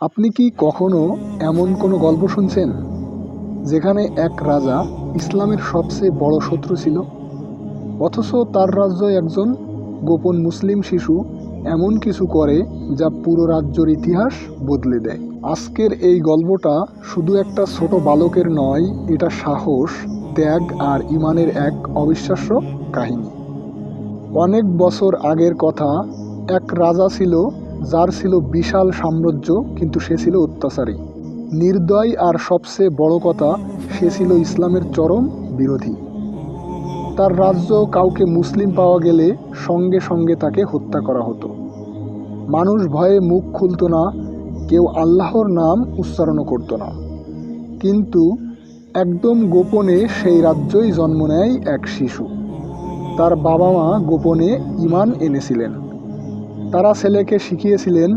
আপনি কি কখনো এমন কোনো গল্প শুনছেন যেখানে এক রাজা ইসলামের সবচেয়ে বড় শত্রু ছিল? অথচ তার রাজ্য একজন গোপন মুসলিম শিশু এমন কিছু করে যা পুরো রাজ্যের ইতিহাস বদলে দেয়। আজকের এই গল্পটা শুধু একটা ছোট বালকের নয়, এটা সাহস, ত্যাগ আর ইমানের এক অবিশ্বাস্য কাহিনী। অনেক বছর আগের কথা, এক রাজা ছিল যার ছিল বিশাল সাম্রাজ্য, কিন্তু সে ছিল অত্যাচারী। নির্দয় আর সবচেয়ে বড় কথা, সে ছিল ইসলামের চরম বিরোধী। তার রাজ্য কাউকে মুসলিম পাওয়া গেলে সঙ্গে সঙ্গে তাকে হত্যা করা হতো। মানুষ ভয়ে মুখ খুলতো না, কেউ আল্লাহর নাম উচ্চারণও করতো না। কিন্তু একদম গোপনে সেই রাজ্যই জন্ম নেয় এক শিশু। তার বাবা মা গোপনে ইমান এনেছিলেন। তারা ছেলেকে শিখিয়েছিলেন,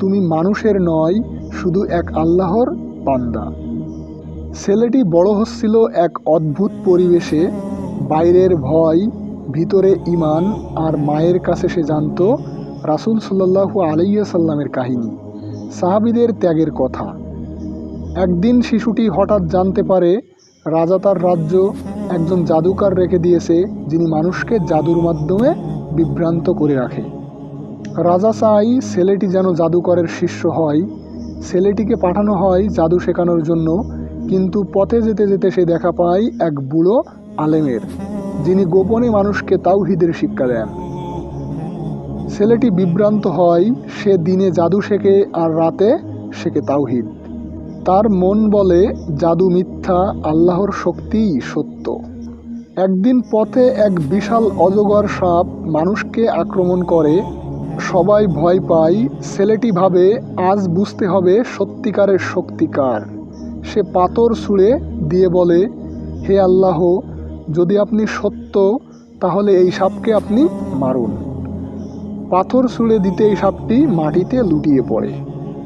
তুমি মানুষের নয়, শুধু এক আল্লাহর বান্দা। ছেলেটি বড় হচ্ছিল এক অদ্ভুত পরিবেশে, বাইরের ভয়, ভিতরে ইমান আর মায়ের কাছে সে জানত রাসুল সাল্লাহু আলাইয়া সাল্লামের কাহিনী, সাহাবিদের ত্যাগের কথা। একদিন শিশুটি হঠাৎ জানতে পারে রাজা তার রাজ্য একজন জাদুকার রেখে দিয়েছে, যিনি মানুষকে জাদুর মাধ্যমে বিভ্রান্ত করে রাখে। রাজা চাই ছেলেটি যেন জাদুকরের শিষ্য হয়। ছেলেটিকে পাঠানো হয় জাদু শেখানোর জন্য, কিন্তু পথে যেতে যেতে সে দেখা পায় এক বুড়ো আলেমের, যিনি গোপনে মানুষকে তাওহিদের শিক্ষা দেন। ছেলেটি বিভ্রান্ত হয়, সে দিনে জাদু শেখে আর রাতে শেখে তাওহিদ। তার মন বলে, জাদু মিথ্যা, আল্লাহর শক্তিই সত্য। একদিন পথে এক বিশাল অজগর সাপ মানুষকে আক্রমণ করে সবাই ভয় পায়, ছেলেটি ভাবে, আজ বুঝতে হবে সত্যিকারের শক্তিকার সে পাথর ছুঁড়ে দিয়ে বলে, হে আল্লাহ, যদি আপনি সত্য, তাহলে এই সাপকে আপনি মারুন। পাথর ছুঁড়ে দিতে এই সাপটি মাটিতে লুটিয়ে পড়ে।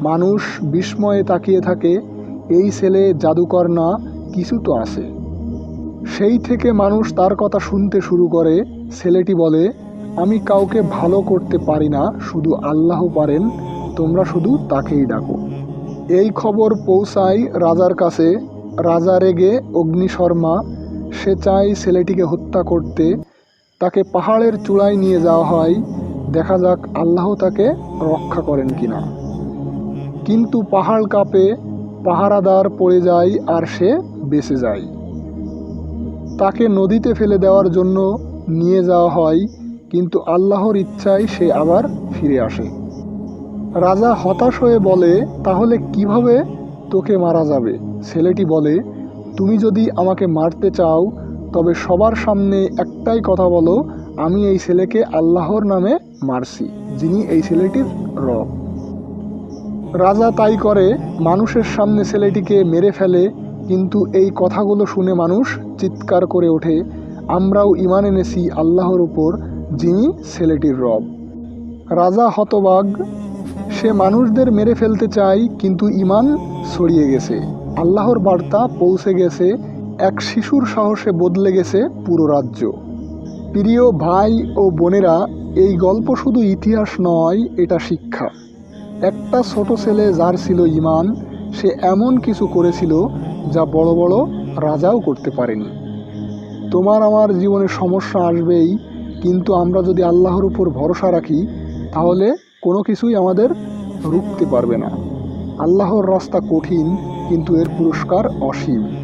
মানুষ বিস্ময়ে তাকিয়ে থাকে, এই ছেলে জাদুকর না, কিছু তো আছে। সেই থেকে মানুষ তার কথা শুনতে শুরু করে। ছেলেটি বলে আমি কাউকে ভালো করতে পারি না, শুধু আল্লাহ পারেন, তোমরা শুধু তাকেই ডাকো। এই খবর পৌঁছায় রাজার কাছে। রাজা রেগে অগ্নিশর্মা, সে চায় ছেলেটিকে হত্যা করতে। তাকে পাহাড়ের চূড়ায় নিয়ে যাওয়া হয়। দেখা যাক আল্লাহ তাকে রক্ষা করেন কিনা। কিন্তু পাহাড় কাঁপে, পাহারাদার পড়ে যায় আর সে বেঁচে যায়। তাকে নদীতে ফেলে দেওয়ার জন্য নিয়ে যাওয়া হয়। কিন্তু আল্লাহর ইচ্ছায় সে আবার ফিরে আসে। রাজা হতাশ হয়ে বলে, তাহলে কীভাবে তোকে মারা যাবে? ছেলেটি বলে, তুমি যদি আমাকে মারতে চাও, তবে সবার সামনে একটাই কথা বলো, আমি এই ছেলেকে আল্লাহর নামে মারছি, যিনি এই ছেলেটির রব। রাজা তাই করে, মানুষের সামনে ছেলেটিকে মেরে ফেলে, কিন্তু এই কথাগুলো শুনে মানুষ চিৎকার করে ওঠে, আমরাও ইমান এনেছি আল্লাহর উপর যিনি ছেলেটির রব। রাজা হতবাগ সে মানুষদের মেরে ফেলতে চায়, কিন্তু ইমান ছড়িয়ে গেছে। আল্লাহর বার্তা পৌঁছে গেছে, এক শিশুর সাহসে বদলে গেছে পুরো রাজ্য। প্রিয় ভাই ও বোনেরা, এই গল্প শুধু ইতিহাস নয়, এটা শিক্ষা। একটা ছোট ছেলে যার ছিল ইমান সে এমন কিছু করেছিল যা বড় বড় রাজাও করতে পারেনি। তোমার আমার জীবনে সমস্যা আসবেই কিন্তু আমরা যদি আল্লাহর উপর ভরসা রাখি, তাহলে কোনো কিছুই আমাদের রুখতে পারবে না। আল্লাহর রাস্তা কঠিন, কিন্তু এর পুরস্কার অসীম।